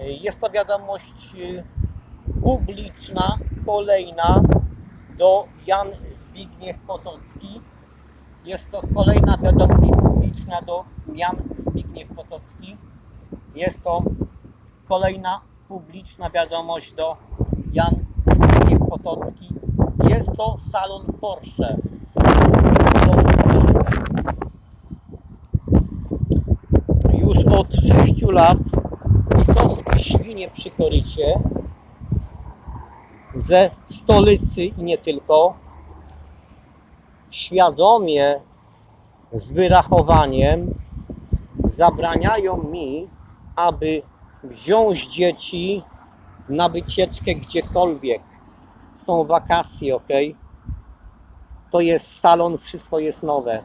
Jest to wiadomość y, publiczna, kolejna do Jan Zbigniew Potocki. Jest to kolejna wiadomość publiczna do Jan Zbigniew Potocki. Jest to kolejna publiczna wiadomość do Jan Zbigniew Potocki. Jest to salon Porsche. Salon Porsche. Już od 6 lat pisowskie świnie przy korycie ze stolicy i nie tylko świadomie z wyrachowaniem zabraniają mi, aby wziąć dzieci na wycieczkę gdziekolwiek. Są wakacje, ok? To jest salon, wszystko jest nowe.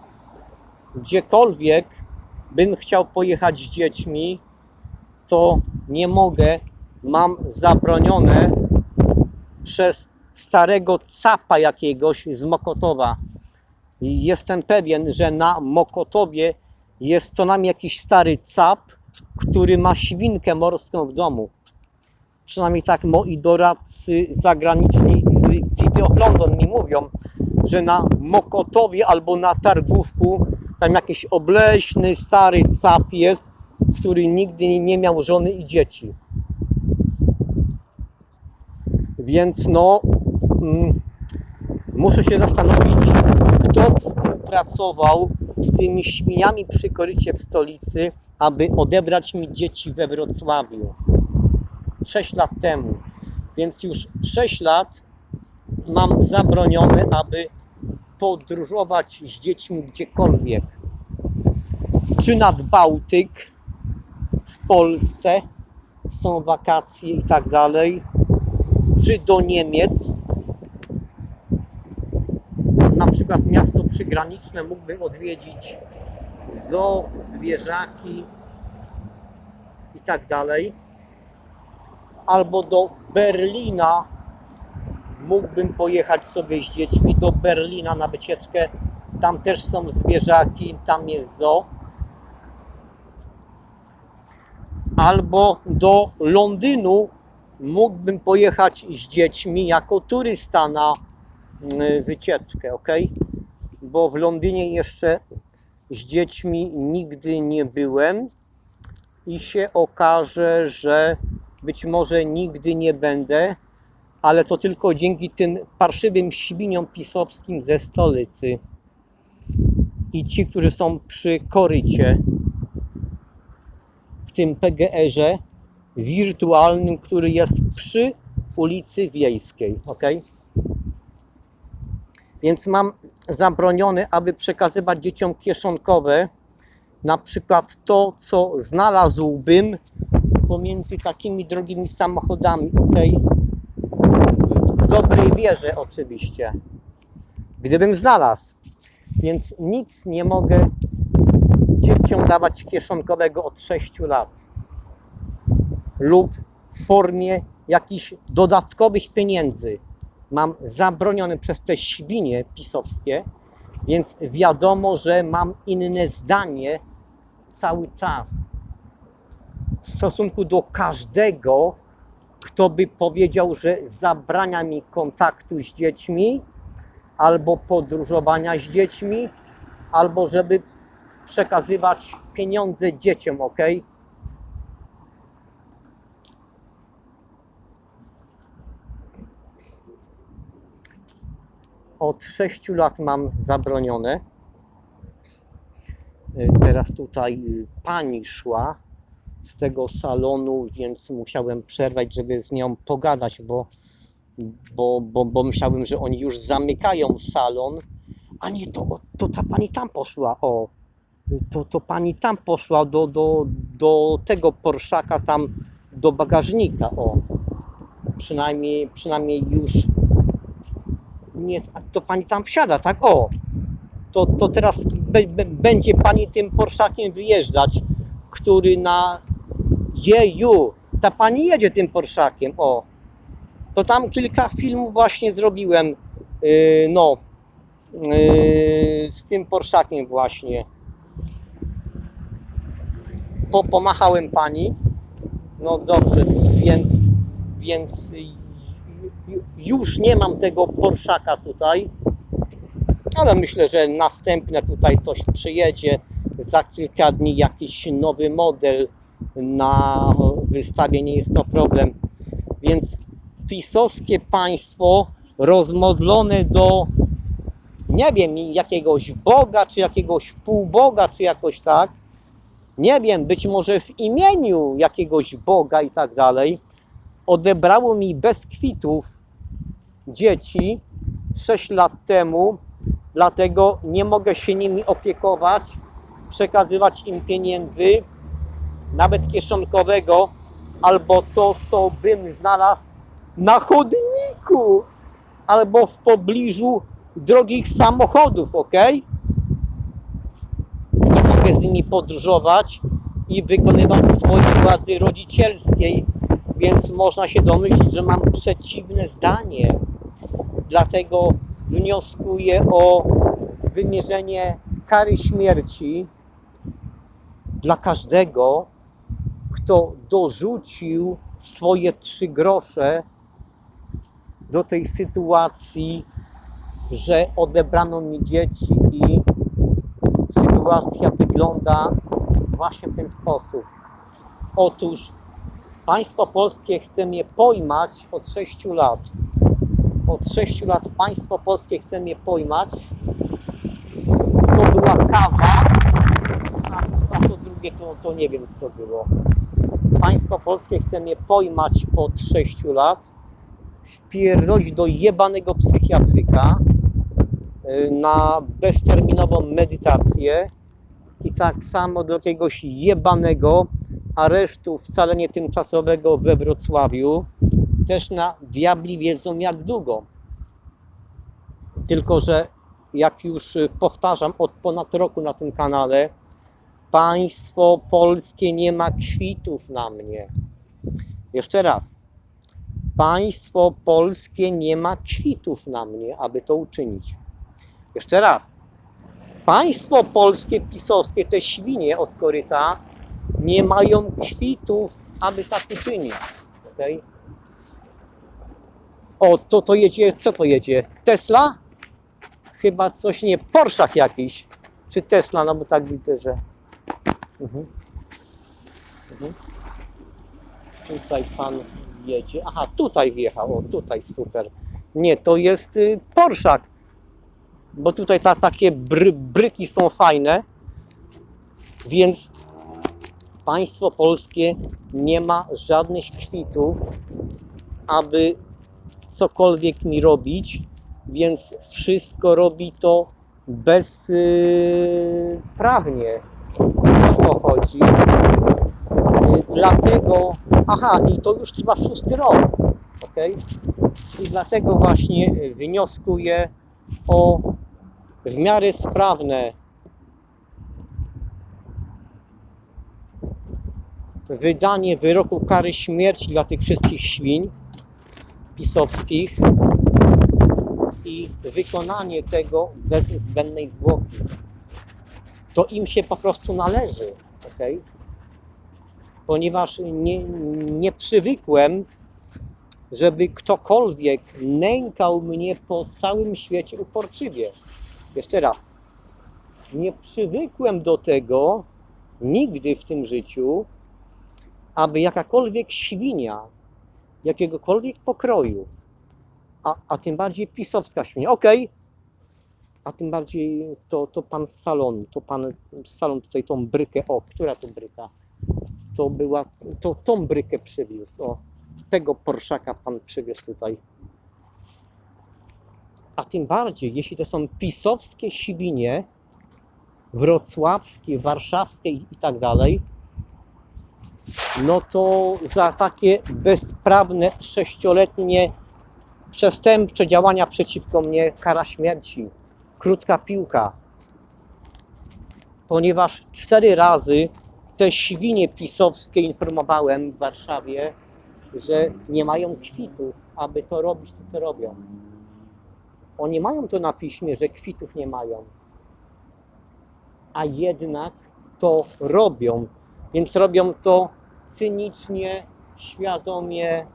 Gdziekolwiek bym chciał pojechać z dziećmi, to nie mogę. Mam zabronione przez starego capa jakiegoś z Mokotowa. I jestem pewien, że na Mokotowie jest co najmniej jakiś stary cap, który ma świnkę morską w domu. Przynajmniej tak moi doradcy zagraniczni z City of London mi mówią, że na Mokotowie albo na Targówku tam jakiś obleśny stary cap jest, który nigdy nie miał żony i dzieci. Więc no, mm, muszę się zastanowić, kto współpracował z tymi świniami przy korycie w stolicy, aby odebrać mi dzieci we Wrocławiu. 6 lat temu. Więc już 6 lat mam zabronione, aby podróżować z dziećmi gdziekolwiek. Czy nad Bałtyk, w Polsce, są wakacje i tak dalej, czy do Niemiec, na przykład miasto przygraniczne mógłbym odwiedzić, zoo, zwierzaki i tak dalej, albo do Berlina mógłbym pojechać sobie z dziećmi do Berlina na wycieczkę. Tam też są zwierzaki, tam jest zoo. Albo do Londynu mógłbym pojechać z dziećmi jako turysta na mm, wycieczkę, ok? Bo w Londynie jeszcze z dziećmi nigdy nie byłem i się okaże, że być może nigdy nie będę, ale to tylko dzięki tym parszywym świniom pisowskim ze stolicy. I ci, którzy są przy korycie, tym PGR-ze wirtualnym, który jest przy ulicy Wiejskiej, ok? Więc mam zabronione, aby przekazywać dzieciom kieszonkowe, na przykład to, co znalazłbym pomiędzy takimi drogimi samochodami, ok? W dobrej wierze oczywiście. Gdybym znalazł. Więc nic nie mogę dzieciom dawać kieszonkowego od 6 lat. Lub w formie jakichś dodatkowych pieniędzy. Mam zabronione przez te świnie pisowskie, więc wiadomo, że mam inne zdanie cały czas w stosunku do każdego, kto by powiedział, że zabrania mi kontaktu z dziećmi, albo podróżowania z dziećmi, albo żeby przekazywać pieniądze dzieciom, ok? Od 6 lat mam zabronione. Y, Teraz tutaj pani szła z tego salonu, więc musiałem przerwać, żeby z nią pogadać, bo, bo, bo, bo myślałem, że oni już zamykają salon. A nie, to, to ta pani tam poszła, o. To, to pani tam poszła do, do, do tego Porszaka tam, do bagażnika, o. Przynajmniej, przynajmniej już nie, to pani tam wsiada, tak? O, to, to teraz be, be, będzie pani tym Porszakiem wyjeżdżać, który na jeju, ta pani jedzie tym Porszakiem, o. To tam kilka filmów właśnie zrobiłem, yy, no, yy, z tym Porszakiem właśnie. Po, pomachałem pani, No dobrze, więc, więc ju- już nie mam tego Porszaka tutaj, ale myślę, że następne tutaj coś przyjedzie. Za kilka dni jakiś nowy model na wystawie, nie jest to problem. Więc pisowskie państwo rozmodlone do nie wiem, jakiegoś Boga, czy jakiegoś półboga, czy jakoś tak. Nie wiem, być może w imieniu jakiegoś Boga i tak dalej. Odebrało mi bez kwitów dzieci 6 lat temu, dlatego nie mogę się nimi opiekować, przekazywać im pieniędzy, nawet kieszonkowego, albo to, co bym znalazł na chodniku, albo w pobliżu drogich samochodów, ok? Z nimi podróżować i wykonywać swojej władzy rodzicielskiej, więc można się domyślić, że mam przeciwne zdanie. Dlatego wnioskuję o wymierzenie kary śmierci dla każdego, kto dorzucił swoje trzy grosze do tej sytuacji, że odebrano mi dzieci i sytuacja wygląda właśnie w ten sposób. Otóż państwo polskie chce mnie pojmać od 6 lat. Od 6 lat państwo polskie chce mnie pojmać. To była kawa, a, to drugie to, to nie wiem co było. Państwo polskie chce mnie pojmać od 6 lat, wpierdolić do jebanego psychiatryka, na bezterminową medytację i tak samo do jakiegoś jebanego aresztu wcale nie tymczasowego we Wrocławiu, też na diabli wiedzą jak długo. Tylko, że jak już y, powtarzam od ponad roku na tym kanale, państwo polskie nie ma kwitów na mnie. Jeszcze raz. Państwo polskie nie ma kwitów na mnie, aby to uczynić. Jeszcze raz. Państwo polskie, pisowskie, te świnie od koryta, nie mają kwitów, aby tak uczynić. Okay? O, to to jedzie, co to jedzie? Tesla? Chyba coś nie, Porszak jakiś. Czy Tesla, no bo tak widzę, że... Mhm. Mhm. Tutaj pan jedzie. Aha, tutaj wjechał. O, tutaj super. Nie, to jest y, Porszak. Bo tutaj ta, takie bry, bryki są fajne. Więc państwo polskie nie ma żadnych kwitów, aby cokolwiek mi robić, więc wszystko robi to bezprawnie. O to chodzi. Y, Dlatego, aha, i to już trwa szósty rok, ok? I dlatego właśnie y, wnioskuję o w miarę sprawne wydanie wyroku kary śmierci dla tych wszystkich świń pisowskich i wykonanie tego bez zbędnej zwłoki. To im się po prostu należy, ok? Ponieważ nie, nie przywykłem, żeby ktokolwiek nękał mnie po całym świecie uporczywie. Jeszcze raz. Nie przywykłem do tego nigdy w tym życiu, aby jakakolwiek świnia, jakiegokolwiek pokroju, a, a tym bardziej pisowska świnia, okej, a tym bardziej to, to pan z salonu, to pan z salonu tutaj tą brykę, o, która to bryka? To była, to tą brykę przywiózł, o, tego Porszaka pan przywiózł tutaj. A tym bardziej, jeśli to są pisowskie świnie, wrocławskie, warszawskie i tak dalej, no to za takie bezprawne sześcioletnie przestępcze działania przeciwko mnie kara śmierci. Krótka piłka. Ponieważ cztery razy te świnie pisowskie informowałem w Warszawie, że nie mają kwitów, aby to robić to, co robią. Oni mają to na piśmie, że kwitów nie mają. A jednak to robią. Więc robią to cynicznie, świadomie.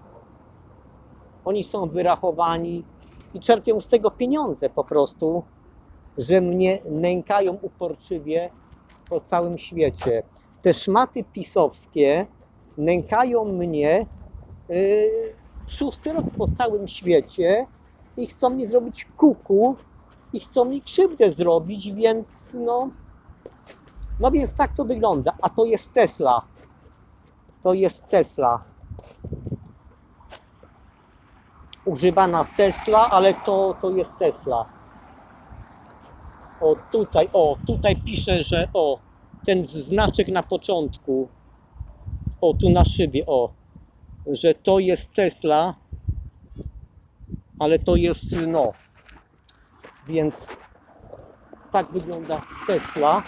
Oni są wyrachowani i czerpią z tego pieniądze po prostu, że mnie nękają uporczywie po całym świecie. Te szmaty pisowskie nękają mnie yy, szósty rok po całym świecie i chcą mi zrobić kuku i chcą mi krzywdę zrobić, więc no, no więc tak to wygląda. A to jest Tesla. To jest Tesla. Używana Tesla, ale to, to jest Tesla. O tutaj, o tutaj pisze, że o ten znaczek na początku. O tu na szybie, o że to jest Tesla, ale to jest no. Więc tak wygląda Tesla.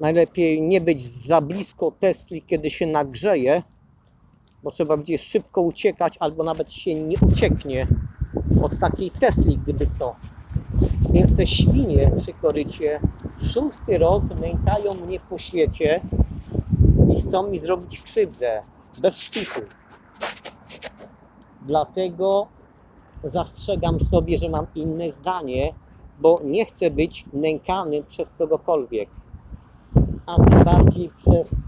Najlepiej nie być za blisko Tesli, kiedy się nagrzeje, bo trzeba będzie szybko uciekać, albo nawet się nie ucieknie od takiej Tesli, gdyby co. Więc te świnie przy korycie szósty rok nękają mnie po świecie i chcą mi zrobić krzywdę bez szpiku. Dlatego zastrzegam sobie, że mam inne zdanie, bo nie chcę być nękany przez kogokolwiek, a tym bardziej przez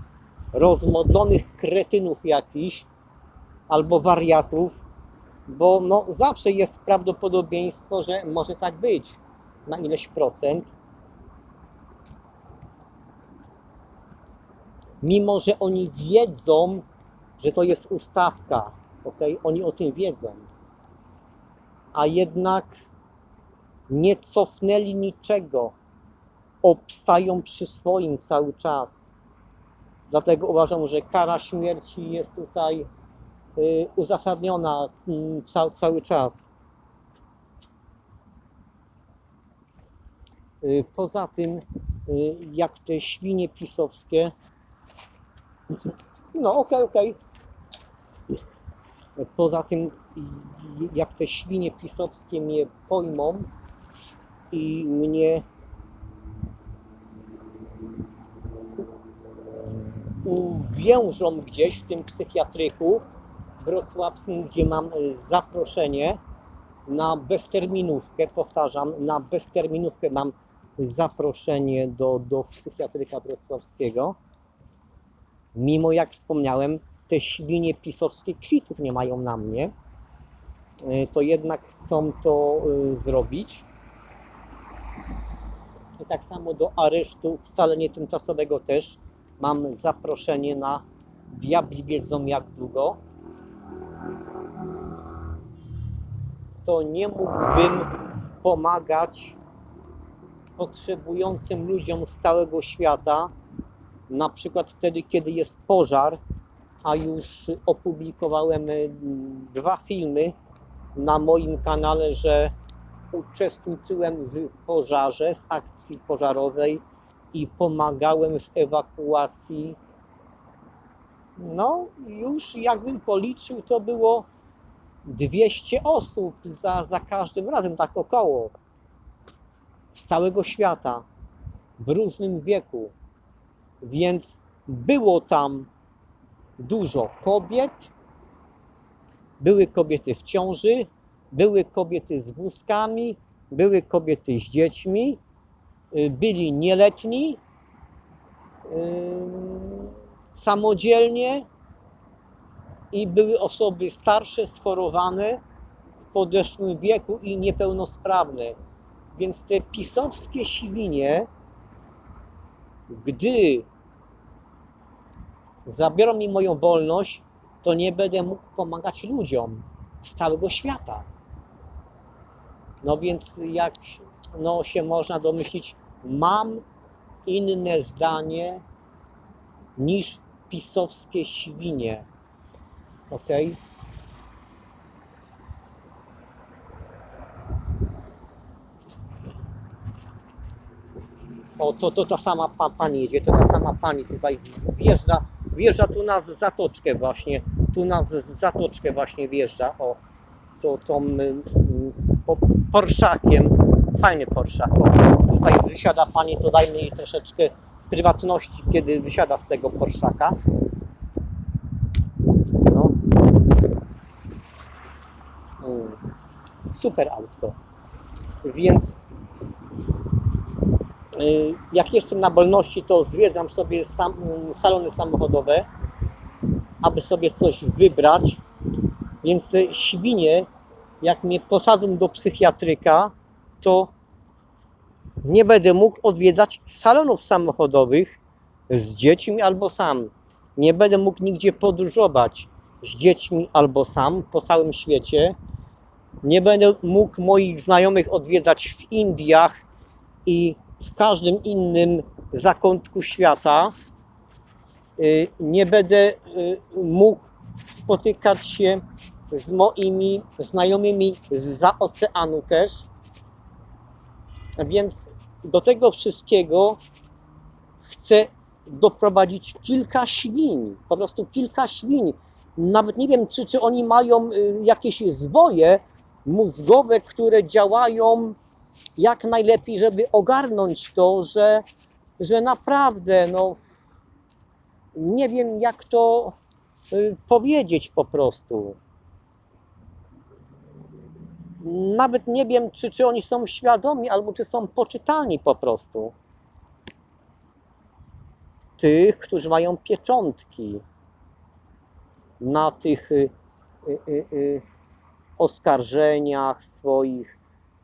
rozmodlonych kretynów jakichś albo wariatów, bo no, zawsze jest prawdopodobieństwo, że może tak być na ileś procent. Mimo, że oni wiedzą, że to jest ustawka, ok? Oni o tym wiedzą, a jednak nie cofnęli niczego, obstają przy swoim cały czas. Dlatego uważam, że kara śmierci jest tutaj y, uzasadniona ca, cały czas. Y, Poza tym, y, jak te świnie pisowskie, no okej, okej. Poza tym, jak te świnie pisowskie mnie pojmą i mnie uwiężą gdzieś w tym psychiatryku wrocławskim, gdzie mam zaproszenie na bezterminówkę, powtarzam, na bezterminówkę mam zaproszenie do, do psychiatryka wrocławskiego. Mimo jak wspomniałem, te świnie pisowskie kwitów nie mają na mnie, y, to jednak chcą to y, zrobić. I tak samo do aresztu, wcale nie tymczasowego też, mam zaproszenie na diabli wiedzą jak długo. To nie mógłbym pomagać potrzebującym ludziom z całego świata, na przykład wtedy, kiedy jest pożar, a już opublikowałem y, dwa filmy na moim kanale, że uczestniczyłem w pożarze, w akcji pożarowej i pomagałem w ewakuacji. No, już jakbym policzył, to było 200 osób za, za każdym razem, tak około. Z całego świata, w różnym wieku. Więc było tam dużo kobiet, były kobiety w ciąży, były kobiety z wózkami, były kobiety z dziećmi, y, byli nieletni, y, samodzielnie i były osoby starsze, schorowane, w podeszłym wieku i niepełnosprawne. Więc te pisowskie świnie, gdy zabiorą mi moją wolność, to nie będę mógł pomagać ludziom z całego świata. No więc jak no, się można domyślić, mam inne zdanie niż pisowskie świnie. Ok? O, to, to ta sama pa, pani jedzie, to ta sama pani tutaj wjeżdża, wjeżdża tu nas zatoczkę właśnie, tu nas zatoczkę właśnie wjeżdża, o, to tą y, po, Porszakiem, fajny Porszak, tutaj wysiada pani, to dajmy jej troszeczkę prywatności, kiedy wysiada z tego Porszaka. No. Mm. Super autko. Więc jak jestem na wolności, to zwiedzam sobie sam, salony samochodowe, aby sobie coś wybrać. Więc te świnie, jak mnie posadzą do psychiatryka, to nie będę mógł odwiedzać salonów samochodowych z dziećmi albo sam. Nie będę mógł nigdzie podróżować z dziećmi albo sam po całym świecie. Nie będę mógł moich znajomych odwiedzać w Indiach i w każdym innym zakątku świata. Y, Nie będę y, mógł spotykać się z moimi znajomymi z oceanu też. Więc do tego wszystkiego chcę doprowadzić kilka świń, po prostu kilka świń. Nawet nie wiem, czy, czy oni mają y, jakieś zwoje mózgowe, które działają jak najlepiej, żeby ogarnąć to, że, że naprawdę, no, nie wiem jak to y, powiedzieć po prostu nawet nie wiem, czy, czy oni są świadomi, albo czy są poczytalni po prostu. Tych, którzy mają pieczątki na tych y, y, y, oskarżeniach swoich,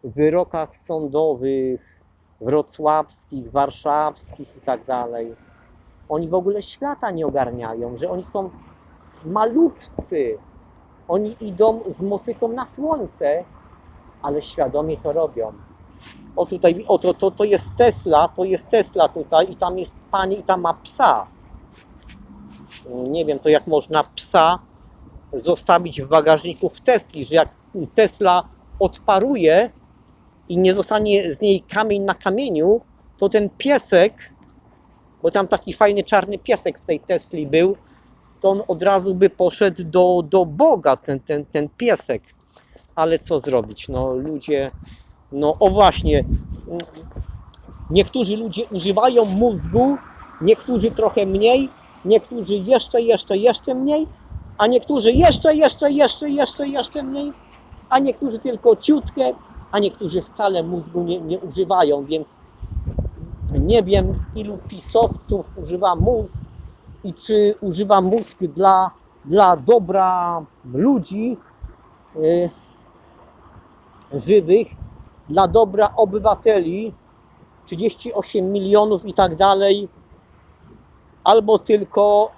wyrokach sądowych, wrocławskich, warszawskich i tak dalej. Oni w ogóle świata nie ogarniają, że oni są malutcy. Oni idą z motyką na słońce, ale świadomie to robią. O tutaj, o to, to, to jest Tesla, to jest Tesla tutaj i tam jest pani i tam ma psa. Nie wiem, to jak można psa zostawić w bagażniku w Tesli, że jak Tesla odparuje i nie zostanie z niej kamień na kamieniu, to ten piesek, bo tam taki fajny czarny piesek w tej Tesli był, to on od razu by poszedł do, do Boga, ten, ten, ten piesek ale co zrobić? No ludzie, no o właśnie, niektórzy ludzie używają mózgu, niektórzy trochę mniej, niektórzy jeszcze, jeszcze, jeszcze mniej, a niektórzy jeszcze, jeszcze, jeszcze, jeszcze, jeszcze mniej, a niektórzy tylko ciutkę, a niektórzy wcale mózgu nie, nie używają, więc nie wiem ilu pisowców używa mózg i czy używa mózg dla, dla dobra ludzi, yy, żywych dla dobra obywateli 38 milionów i tak dalej, albo tylko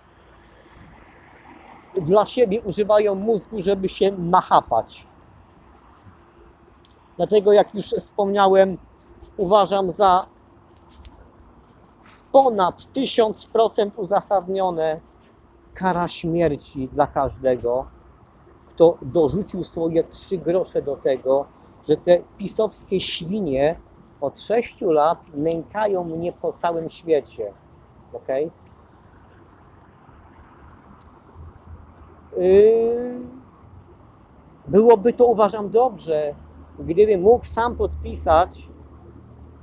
dla siebie używają mózgu, żeby się nachapać. Dlatego, jak już wspomniałem, uważam za ponad 1000% uzasadnione kara śmierci dla każdego kto dorzucił swoje trzy grosze do tego, że te pisowskie świnie od sześciu lat nękają mnie po całym świecie. Ok? Yy... Byłoby to, uważam, dobrze, gdyby mógł sam podpisać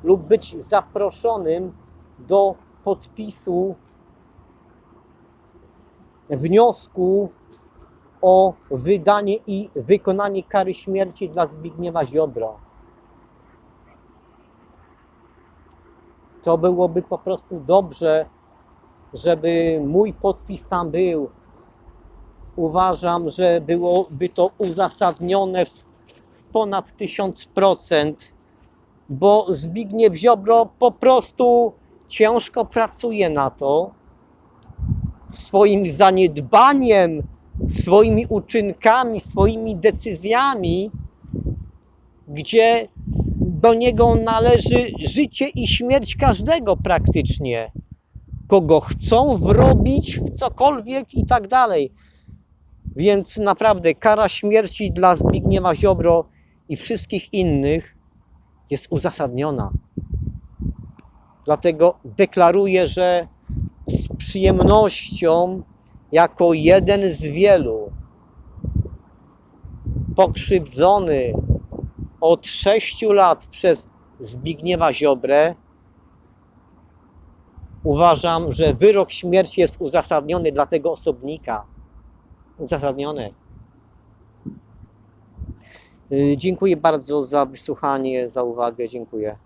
lub być zaproszonym do podpisu wniosku o wydanie i wykonanie kary śmierci dla Zbigniewa Ziobro. To byłoby po prostu dobrze, żeby mój podpis tam był. Uważam, że byłoby to uzasadnione w ponad 1000%, bo Zbigniew Ziobro po prostu ciężko pracuje na to. Swoim zaniedbaniem swoimi uczynkami, swoimi decyzjami, gdzie do niego należy życie i śmierć każdego praktycznie. Kogo chcą wrobić w cokolwiek i tak dalej. Więc naprawdę kara śmierci dla Zbigniewa Ziobro i wszystkich innych jest uzasadniona. Dlatego deklaruję, że z przyjemnością jako jeden z wielu pokrzywdzony od sześciu lat przez Zbigniewa Ziobrę, Uważam, że wyrok śmierci jest uzasadniony dla tego osobnika. Uzasadniony. Dziękuję bardzo za wysłuchanie, za uwagę. Dziękuję.